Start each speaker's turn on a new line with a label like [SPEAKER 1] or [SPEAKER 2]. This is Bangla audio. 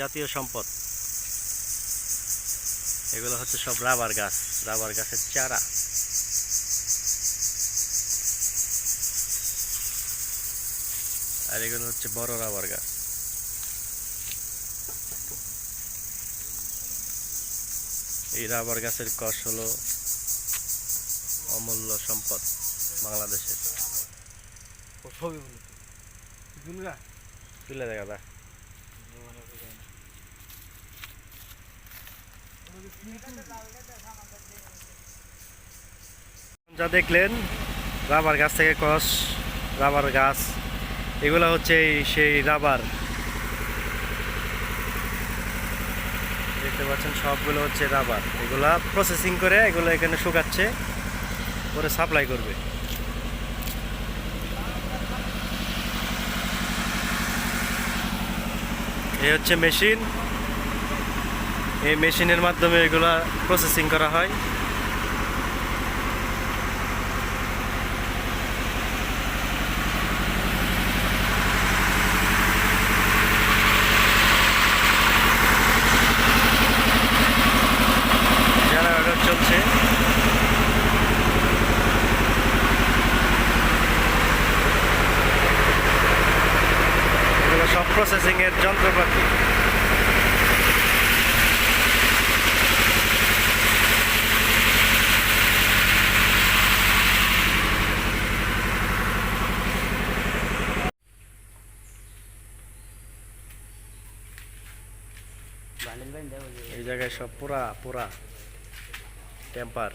[SPEAKER 1] জাতীয় সম্পদ। এগুলো হচ্ছে সব রাবার গাছ রাবার গাছের চারা। আর এগুলো হচ্ছে বড় রাবার গাছ। এই রাবার গাছের কষ হলো অমূল্য সম্পদ বাংলাদেশের। তুলে দেখা দা যা দেখলেন, রাবার গাছ থেকে কস রাবার গাছ, এগুলো হচ্ছে সেই রাবার। দেখতে পাচ্ছেন, সবগুলো হচ্ছে রাবার। এগুলা প্রসেসিং করে এগুলো এখানে শুকাচ্ছে করে সাপ্লাই করবে। এই হচ্ছে মেশিন এই মেশিনের মাধ্যমে এগুলা প্রসেসিং করা হয়। চলছে। সব প্রসেসিং এর যন্ত্রপাতি। এই জায়গায় সব পুরা পুরা। টেম্পার